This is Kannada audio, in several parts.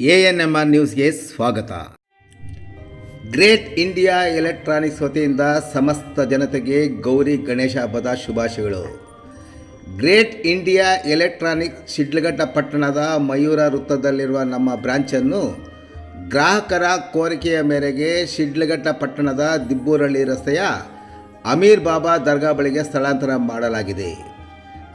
ಎ ಎನ್ ಎಂ ಆರ್ ನ್ಯೂಸ್ಗೆ ಸ್ವಾಗತ. ಗ್ರೇಟ್ ಇಂಡಿಯಾ ಎಲೆಕ್ಟ್ರಾನಿಕ್ಸ್ ವತಿಯಿಂದ ಸಮಸ್ತ ಜನತೆಗೆ ಗೌರಿ ಗಣೇಶ ಹಬ್ಬದ ಶುಭಾಶಯಗಳು. ಗ್ರೇಟ್ ಇಂಡಿಯಾ ಎಲೆಕ್ಟ್ರಾನಿಕ್ಸ್ ಶಿಡ್ಲಘಟ್ಟ ಪಟ್ಟಣದ ಮಯೂರ ವೃತ್ತದಲ್ಲಿರುವ ನಮ್ಮ ಬ್ರಾಂಚನ್ನು ಗ್ರಾಹಕರ ಕೋರಿಕೆಯ ಮೇರೆಗೆ ಶಿಡ್ಲಘಟ್ಟ ಪಟ್ಟಣದ ದಿಬ್ಬೂರಳ್ಳಿ ರಸ್ತೆಯ ಅಮೀರ್ ಬಾಬಾ ದರ್ಗಾ ಬಳಿಗೆ ಸ್ಥಳಾಂತರ ಮಾಡಲಾಗಿದೆ.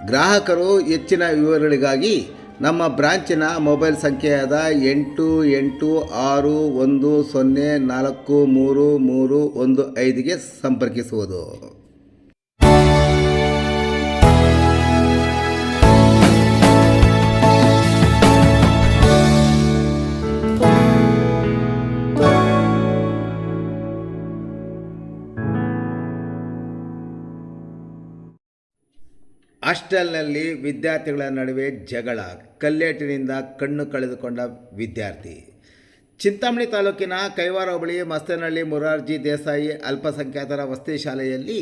ಗ್ರಾಹಕರು ಹೆಚ್ಚಿನ ವಿವರಗಳಿಗಾಗಿ ನಮ್ಮ ಬ್ರಾಂಚಿನ ಮೊಬೈಲ್ ಸಂಖ್ಯೆಯಾದ ಎಂಟು ಎಂಟು, ಆರು, ಒಂದು, ಸೊನ್ನೆ, ನಾಲ್ಕು, ಮೂರು ಮೂರು, ಒಂದು ಐದಿಗೆ ಸಂಪರ್ಕಿಸುವುದು. ಹಾಸ್ಟೆಲ್ನಲ್ಲಿ ವಿದ್ಯಾರ್ಥಿಗಳ ನಡುವೆ ಜಗಳ, ಕಲ್ಲೇಟಿನಿಂದ ಕಣ್ಣು ಕಳೆದುಕೊಂಡ ವಿದ್ಯಾರ್ಥಿ. ಚಿಂತಾಮಣಿ ತಾಲೂಕಿನ ಕೈವಾರ ಹೋಬಳಿ ಮಸ್ತನಹಳ್ಳಿ ಮುರಾರ್ಜಿ ದೇಸಾಯಿ ಅಲ್ಪಸಂಖ್ಯಾತರ ವಸತಿ ಶಾಲೆಯಲ್ಲಿ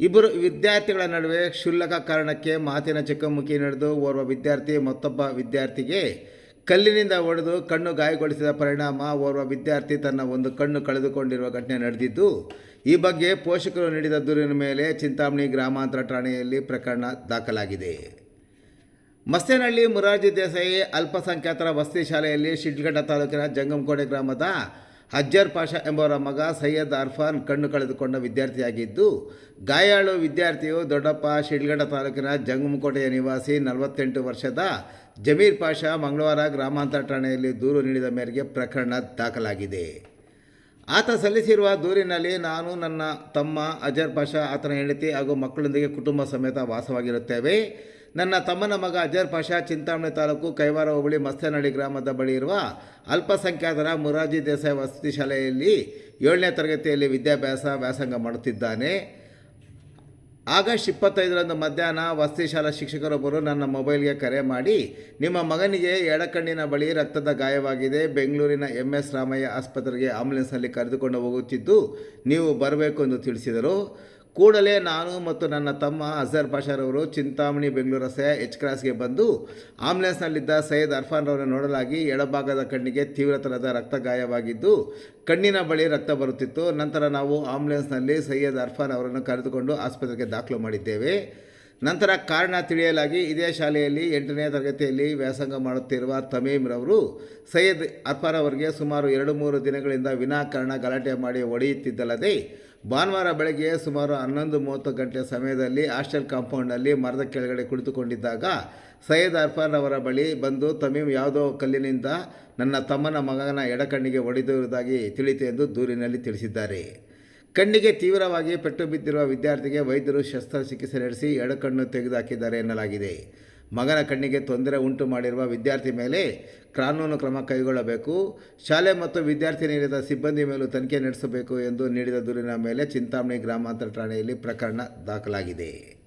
ಇಬ್ಬರು ವಿದ್ಯಾರ್ಥಿಗಳ ನಡುವೆ ಕ್ಷುಲ್ಲಕ ಕಾರಣಕ್ಕೆ ಮಾತಿನ ಚಕಮಕಿ ನಡೆದು ಓರ್ವ ವಿದ್ಯಾರ್ಥಿ ಮತ್ತೊಬ್ಬ ವಿದ್ಯಾರ್ಥಿಗೆ ಕಲ್ಲಿನಿಂದ ಹೊಡೆದು ಕಣ್ಣು ಗಾಯಗೊಳಿಸಿದ ಪರಿಣಾಮ ಓರ್ವ ವಿದ್ಯಾರ್ಥಿ ತನ್ನ ಒಂದು ಕಣ್ಣು ಕಳೆದುಕೊಂಡಿರುವ ಘಟನೆ ನಡೆದಿದ್ದು, ಈ ಬಗ್ಗೆ ಪೋಷಕರು ನೀಡಿದ ದೂರಿನ ಮೇಲೆ ಚಿಂತಾಮಣಿ ಗ್ರಾಮಾಂತರ ಠಾಣೆಯಲ್ಲಿ ಪ್ರಕರಣ ದಾಖಲಾಗಿದೆ. ಮಸ್ತೇನಹಳ್ಳಿ ಮುರಾರ್ಜಿ ದೇಸಾಯಿ ಅಲ್ಪಸಂಖ್ಯಾತರ ವಸತಿ ಶಾಲೆಯಲ್ಲಿ ಶಿಡ್ಲಘಟ್ಟ ತಾಲೂಕಿನ ಜಂಗಮಕೋಡೆ ಗ್ರಾಮದ ಅಜ್ಜರ್ ಪಾಷಾ ಎಂಬವರ ಮಗ ಸೈಯದ್ ಅರ್ಫಾನ್ ಕಣ್ಣು ಕಳೆದುಕೊಂಡ ವಿದ್ಯಾರ್ಥಿಯಾಗಿದ್ದು, ಗಾಯಾಳು ವಿದ್ಯಾರ್ಥಿಯು ದೊಡ್ಡಪ್ಪ ಶಿಡ್ಗಡ ತಾಲೂಕಿನ ಜಂಗಮಕೋಟೆಯ ನಿವಾಸಿ, ನಲವತ್ತೆಂಟು ವರ್ಷದ ಜಮೀರ್ ಪಾಷಾ ಮಂಗಳವಾರ ಗ್ರಾಮಾಂತರ ಠಾಣೆಯಲ್ಲಿ ದೂರು ನೀಡಿದ ಮೇರೆಗೆ ಪ್ರಕರಣ ದಾಖಲಾಗಿದೆ. ಆತ ಸಲ್ಲಿಸಿರುವ ದೂರಿನಲ್ಲಿ ನಾನು ನನ್ನ ತಮ್ಮ ಅಜರ್ ಪಾಷಾ, ಆತನ ಹೆಂಡತಿ ಹಾಗೂ ಮಕ್ಕಳೊಂದಿಗೆ ಕುಟುಂಬ ಸಮೇತ ವಾಸವಾಗಿರುತ್ತೇವೆ. ನನ್ನ ತಮ್ಮನ ಮಗ ಅಜರ್ ಪಾಷಾ ಚಿಂತಾಮಣಿ ತಾಲೂಕು ಕೈವಾರ ಹೋಬಳಿ ಮಸ್ತೇನಹಳ್ಳಿ ಗ್ರಾಮದ ಬಳಿ ಇರುವ ಅಲ್ಪಸಂಖ್ಯಾತರ ಮುರಾರ್ಜಿ ದೇಸಾಯಿ ವಸತಿ ಶಾಲೆಯಲ್ಲಿ ಏಳನೇ ತರಗತಿಯಲ್ಲಿ ವಿದ್ಯಾಭ್ಯಾಸ ವ್ಯಾಸಂಗ ಮಾಡುತ್ತಿದ್ದಾನೆ. ಆಗಸ್ಟ್ ಇಪ್ಪತ್ತೈದರಂದು ಮಧ್ಯಾಹ್ನ ವಸತಿ ಶಾಲಾ ಶಿಕ್ಷಕರೊಬ್ಬರು ನನ್ನ ಮೊಬೈಲ್ಗೆ ಕರೆ ಮಾಡಿ, ನಿಮ್ಮ ಮಗನಿಗೆ ಎಡಕಣ್ಣಿನ ಬಳಿ ರಕ್ತದ ಗಾಯವಾಗಿದೆ, ಬೆಂಗಳೂರಿನ ಎಂ ಎಸ್ ರಾಮಯ್ಯ ಆಸ್ಪತ್ರೆಗೆ ಆಂಬುಲೆನ್ಸ್ನಲ್ಲಿ ಕರೆದುಕೊಂಡು ಹೋಗುತ್ತಿದ್ದು ನೀವು ಬರಬೇಕು ಎಂದು ತಿಳಿಸಿದರು. ಕೂಡಲೇ ನಾನು ಮತ್ತು ನನ್ನ ತಮ್ಮ ಅಜರ್ ಪಾಷಾರವರು ಚಿಂತಾಮಣಿ ಬೆಂಗಳೂರು ರಸ್ತೆಯ ಎಚ್ ಕ್ರಾಸ್ಗೆ ಬಂದು ಆಂಬುಲೆನ್ಸ್ನಲ್ಲಿದ್ದ ಸೈಯದ್ ಅರ್ಫಾನ್ ಅವರನ್ನು ನೋಡಲಾಗಿ ಎಡಭಾಗದ ಕಣ್ಣಿಗೆ ತೀವ್ರತರದ ರಕ್ತ ಗಾಯವಾಗಿದ್ದು, ಕಣ್ಣಿನ ಬಳಿ ರಕ್ತ ಬರುತ್ತಿತ್ತು. ನಂತರ ನಾವು ಆಂಬುಲೆನ್ಸ್ನಲ್ಲಿ ಸೈಯದ್ ಅರ್ಫಾನ್ ಅವರನ್ನು ಕರೆದುಕೊಂಡು ಆಸ್ಪತ್ರೆಗೆ ದಾಖಲು ಮಾಡಿದ್ದೇವೆ. ನಂತರ ಕಾರಣ ತಿಳಿಯಲಾಗಿ ಇದೇ ಶಾಲೆಯಲ್ಲಿ ಎಂಟನೇ ತರಗತಿಯಲ್ಲಿ ವ್ಯಾಸಂಗ ಮಾಡುತ್ತಿರುವ ತಮೀಮ್ರವರು ಸೈಯದ್ ಅರ್ಫಾನ್ ಅವರಿಗೆ ಸುಮಾರು ಎರಡು ಮೂರು ದಿನಗಳಿಂದ ವಿನಾಕಾರಣ ಗಲಾಟೆ ಮಾಡಿ ಹೊಡೆಯುತ್ತಿದ್ದಲ್ಲದೆ ಭಾನುವಾರ ಬೆಳಗ್ಗೆ ಸುಮಾರು ಹನ್ನೊಂದು ಮೂವತ್ತು ಗಂಟೆ ಸಮಯದಲ್ಲಿ ಹಾಸ್ಟೆಲ್ ಕಾಂಪೌಂಡ್ನಲ್ಲಿ ಮರದ ಕೆಳಗಡೆ ಕುಳಿತುಕೊಂಡಿದ್ದಾಗ ಸೈಯದ್ ಅರ್ಫಾನ್ ಅವರ ಬಳಿ ಬಂದು, ತಮೀಮ್, ಯಾವುದೋ ಕಲ್ಲಿನಿಂದ ನನ್ನ ತಮ್ಮನ ಮಗನ ಎಡಕಣ್ಣಿಗೆ ಹೊಡೆದಿರುವುದಾಗಿ ತಿಳಿತು ಎಂದು ದೂರಿನಲ್ಲಿ ತಿಳಿಸಿದ್ದಾರೆ. ಕಣ್ಣಿಗೆ ತೀವ್ರವಾಗಿ ಪೆಟ್ಟು ಬಿದ್ದಿರುವ ವಿದ್ಯಾರ್ಥಿಗೆ ವೈದ್ಯರು ಶಸ್ತ್ರಚಿಕಿತ್ಸೆ ನಡೆಸಿ ಎಡಕಣ್ಣು ತೆಗೆದುಹಾಕಿದ್ದಾರೆ ಎನ್ನಲಾಗಿದೆ. ಮಗನ ಕಣ್ಣಿಗೆ ತೊಂದರೆ ಉಂಟು ಮಾಡಿರುವ ವಿದ್ಯಾರ್ಥಿ ಮೇಲೆ ಕಾನೂನು ಕ್ರಮ ಕೈಗೊಳ್ಳಬೇಕು. ಶಾಲೆ ಮತ್ತು ವಿದ್ಯಾರ್ಥಿ ನೀಡಿದ ಸಿಬ್ಬಂದಿ ಮೇಲೂ ತನಿಖೆ ನಡೆಸಬೇಕು ಎಂದು ನೀಡಿದ ದೂರಿನ ಮೇಲೆ ಚಿಂತಾಮಣಿ ಗ್ರಾಮಾಂತರ ಠಾಣೆಯಲ್ಲಿ ಪ್ರಕರಣ ದಾಖಲಾಗಿದೆ.